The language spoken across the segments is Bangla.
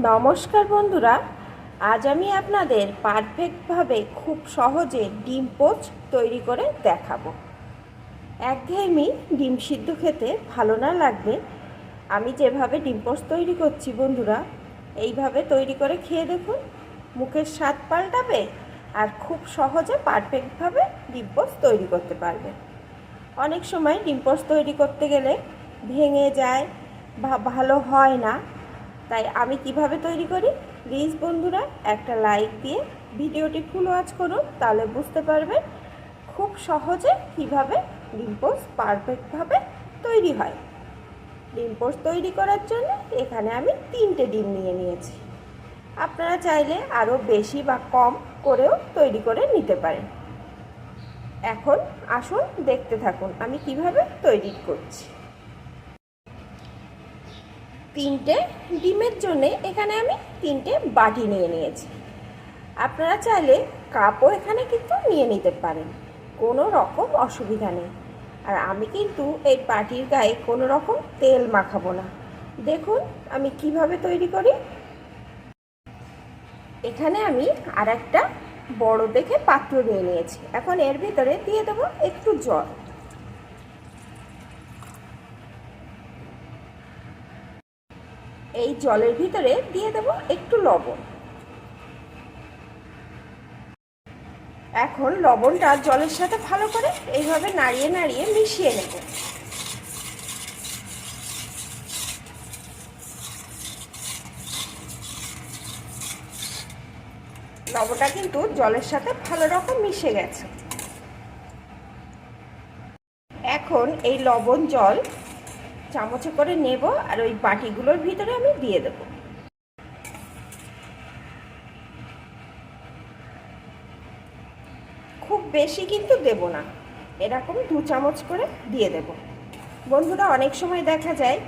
নমস্কার বন্ধুরা, আজ আমি আপনাদের পারফেক্টভাবে খুব সহজে ডিম পোচ তৈরি করে দেখাবো। একঘেয়েমি ডিম সিদ্ধ খেতে ভালো না লাগবে আমি যেভাবে ডিম পোচ তৈরি করছি বন্ধুরা, এইভাবে তৈরি করে খেয়ে দেখুন, মুখের স্বাদ পাল্টাবে আর খুব সহজে পারফেক্টভাবে ডিম পোচ তৈরি করতে পারবে। অনেক সময় ডিম পোচ তৈরি করতে গেলে ভেঙে যায় বা ভালো হয় না তাই আমি কীভাবে তৈরি করি? প্লিজ বন্ধুরা, একটা লাইক দিয়ে ভিডিওটি ফুল ওয়াচ করুন, তাহলে বুঝতে পারবেন খুব সহজে কীভাবে ডিম পোস্ট পারফেক্টভাবে তৈরি হয়। ডিম পোস্ট তৈরি করার জন্য এখানে আমি তিনটে ডিম নিয়ে নিয়েছি। আপনারা চাইলে আরও বেশি বা কম করেও তৈরি করে নিতে পারেন। এখন আসুন দেখতে থাকুন আমি কীভাবে তৈরি করছি। তিনটে ডিমের জন্যে এখানে আমি তিনটে বাটি নিয়ে নিয়েছি। আপনারা চাইলে কাপও এখানে কিন্তু নিয়ে নিতে পারেন, কোনো রকম অসুবিধা নেই। আর আমি কিন্তু এই বাটির গায়ে কোনো রকম তেল মাখাবো না। দেখুন আমি কীভাবে তৈরি করি। এখানে আমি আর একটা বড় দেখে পাত্র নিয়ে নিয়েছি। এখন এর ভিতরে দিয়ে দেবো একটু জল। এই জলের ভিতরে দিয়ে দেব একটু লবণ। এখন লবণটা জলের সাথে ভালো করে এইভাবে নাড়িয়ে নাড়িয়ে মিশিয়ে নেব। লবণটা কিন্তু জলের সাথে ভালো রকম মিশে গেছে। এখন এই লবণ জল চামচে করে নেব আর ওই বাটিগুলোর ভিতরে আমি দিয়ে দেব। খুব বেশি কিন্তু দেব না, এরকম দু চামচ করে দিয়ে দেব। বন্ধুরা, অনেক সময় দেখা যায়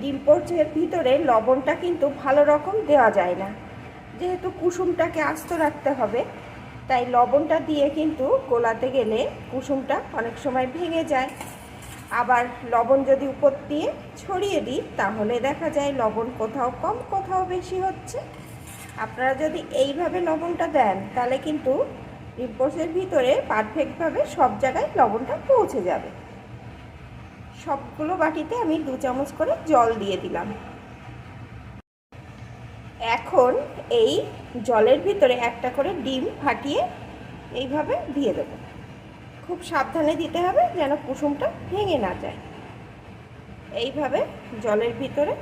ডিম পোর্চের ভিতরে লবণটা কিন্তু ভালো রকম দেওয়া যায় না। যেহেতু কুসুমটাকে আস্ত রাখতে হবে, তাই লবণটা দিয়ে কিন্তু গোলাতে গেলে কুসুমটা অনেক সময় ভেঙে যায়। আবার লবণ যদি উপর দিয়ে ছড়িয়ে দিই, তাহলে দেখা যায় লবণ কোথাও কম, কোথাও বেশি হচ্ছে। আপনারা যদি এইভাবে লবণটা দেন, তাহলে কিন্তু রিপোর্টের ভিতরে পারফেক্টভাবে সব জায়গায় লবণটা পৌঁছে যাবে। সবগুলো বাটিতে আমি দু চামচ করে জল দিয়ে দিলাম। এখন এই জলের ভিতরে একটা করে ডিম ফাটিয়ে এইভাবে দিয়ে দেবো। খুব সাবধানে দিতে হবে যেন কুসুমটা ভেঙে না যায়। এইভাবে জলের ভিতরে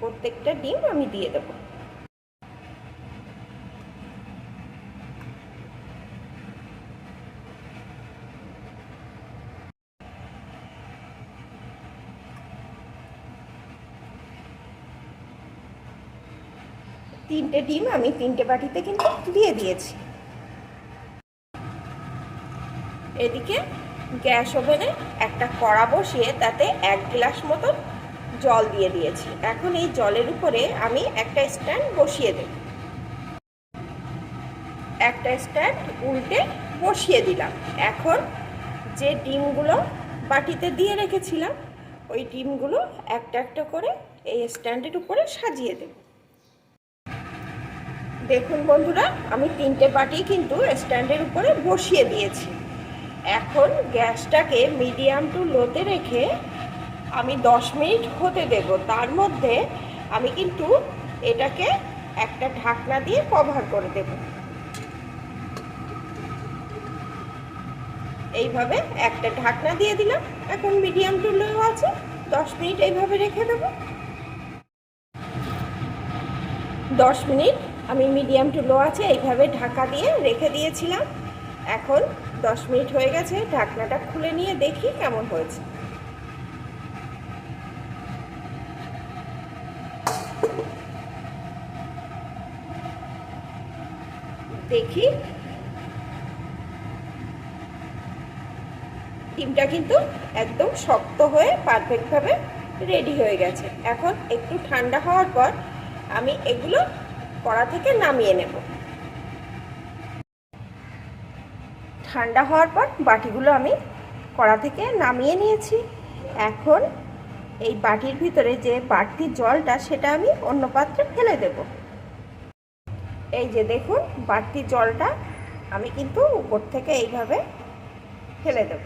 প্রত্যেকটা ডিম আমি দিয়ে দেব। তিনটে ডিম আমি তিনটে বাটিতে কিন্তু দিয়ে দিয়েছি। এদিকে গ্যাস ওভেনে একটা কড়া বসিয়ে তাতে এক গ্লাস মতন জল দিয়ে দিয়েছি। এখন এই জলের উপরে আমি একটা স্ট্যান্ড বসিয়ে দেব। একটা স্ট্যান্ড উল্টে বসিয়ে দিলাম। এখন যে ডিমগুলো বাটিতে দিয়ে রেখেছিলাম, ওই ডিমগুলো একটা একটা করে এই স্ট্যান্ডের উপরে সাজিয়ে দেব। দেখুন বন্ধুরা, আমি তিনটে বাটি কিন্তু স্ট্যান্ডের উপরে বসিয়ে দিয়েছি। এখন গ্যাসটাকে মিডিয়াম টু লোতে রেখে আমি দশ মিনিট হতে দেব। তার মধ্যে আমি কিন্তু এটাকে একটা ঢাকনা দিয়ে কভার করে দেব। এইভাবে একটা ঢাকনা দিয়ে দিলাম। এখন মিডিয়াম টু লো আছে, দশ মিনিট এইভাবে রেখে দেব। দশ মিনিট আমি মিডিয়াম টু লো আছে, এইভাবে ঢাকা দিয়ে রেখে দিয়েছিলাম। এখন দশ মিনিট হয়ে গেছে, ঢাকনাটা খুলে নিয়ে দেখি কেমন হয়েছে। দেখি। ডিমটা কিন্তু একদম শক্ত হয়ে পারফেক্টভাবে রেডি হয়ে গেছে। এখন একটু ঠান্ডা হওয়ার পর আমি এগুলো কড়া থেকে নামিয়ে নেব। ঠান্ডা হওয়ার পর বাটিগুলো আমি কড়া থেকে নামিয়ে নিয়েছি। এখন এই বাটির ভিতরে যে বাড়তি জলটা সেটা আমি অন্য পাত্রে ফেলে দেব। এই যে দেখুন, বাড়তি জলটা আমি কিন্তু উপর থেকে এইভাবে ফেলে দেব।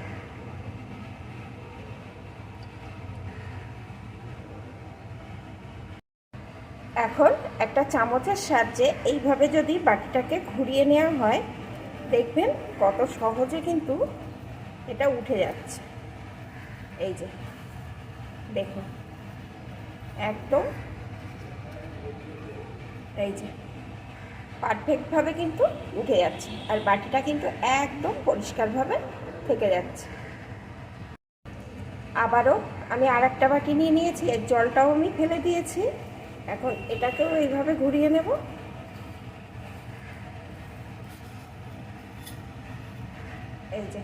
এখন একটা চামচের সাহায্যে এইভাবে যদি বাটিটাকে ঘুরিয়ে নেওয়া হয় দেখবেন কত সহজে কিন্তু এটা উঠে যাচ্ছে। এই যে, দেখুন। একদম। এই যে পারফেক্টভাবে কিন্তু উঠে যাচ্ছে। আর বাটিটা কিন্তু একদম পরিষ্কারভাবে থেকে যাচ্ছে। আবারও আমি আর একটা বাটি নিয়ে নিয়েছি, এর জলটাও আমি ফেলে দিয়েছি। এখন এটাকেও এইভাবে ঘুরিয়ে নেব। এই যে।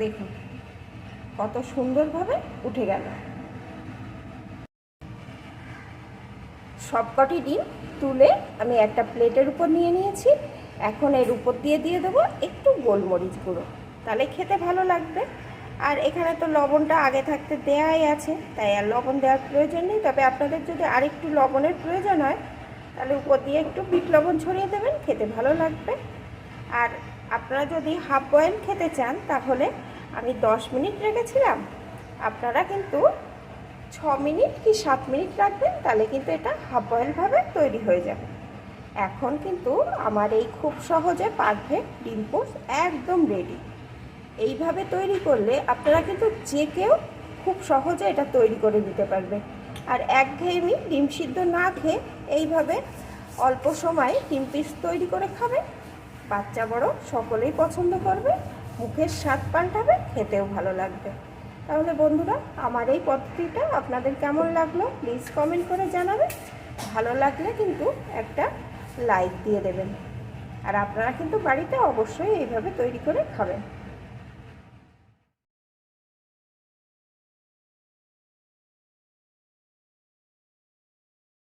দেখুন, কত সুন্দরভাবে উঠে গেল। সবকটি ডিম তুলে আমি একটা প্লেটের উপর নিয়ে নিয়েছি। এখন এর উপর দিয়ে দিয়ে দেবো একটু গোলমরিচ গুঁড়ো। তাহলে খেতে ভালো লাগবে। আর এখানে তো লবণটা আগে থাকতে দেয়াই আছে, তাই আর লবণ দেওয়ার প্রয়োজন নেই। তবে আপনাদের যদি আরেকটু লবণের প্রয়োজন হয়, তাহলে উপর দিয়ে একটু বিট লবণ ছড়িয়ে দেবেন, খেতে ভালো লাগবে। আর আপনারা যদি হাফ বয়েল খেতে চান, তাহলে আমি দশ মিনিট রেখেছিলাম। আপনারা কিন্তু ছ মিনিট কি সাত মিনিট রাখবেন, তাহলে কিন্তু এটা হাফ বয়েলভাবে তৈরি হয়ে যাবে। এখন কিন্তু আমার এই খুব সহজে পারফেক্ট ডিম পোস্ট একদম রেডি। এইভাবে তৈরি করলে আপনারা কিন্তু যে কেউ খুব সহজে এটা তৈরি করে দিতে পারবে। আর একঘেয়েমি ডিম সিদ্ধ না খেয়ে এইভাবে অল্প সময়ে ডিম পিস তৈরি করে খাবে বাচ্চা বড় সকলেই পছন্দ করবে, মুখের স্বাদ পাল্টাবে, খেতেও ভালো লাগবে। তাহলে বন্ধুরা, আমার এই পদ্ধতিটা আপনাদের কেমন লাগল প্লিজ কমেন্ট করে জানাবেন। ভালো লাগলে কিন্তু একটা লাইক দিয়ে দেবেন। আর আপনারা কিন্তু বাড়িতে অবশ্যই এইভাবে তৈরি করে খাবেন।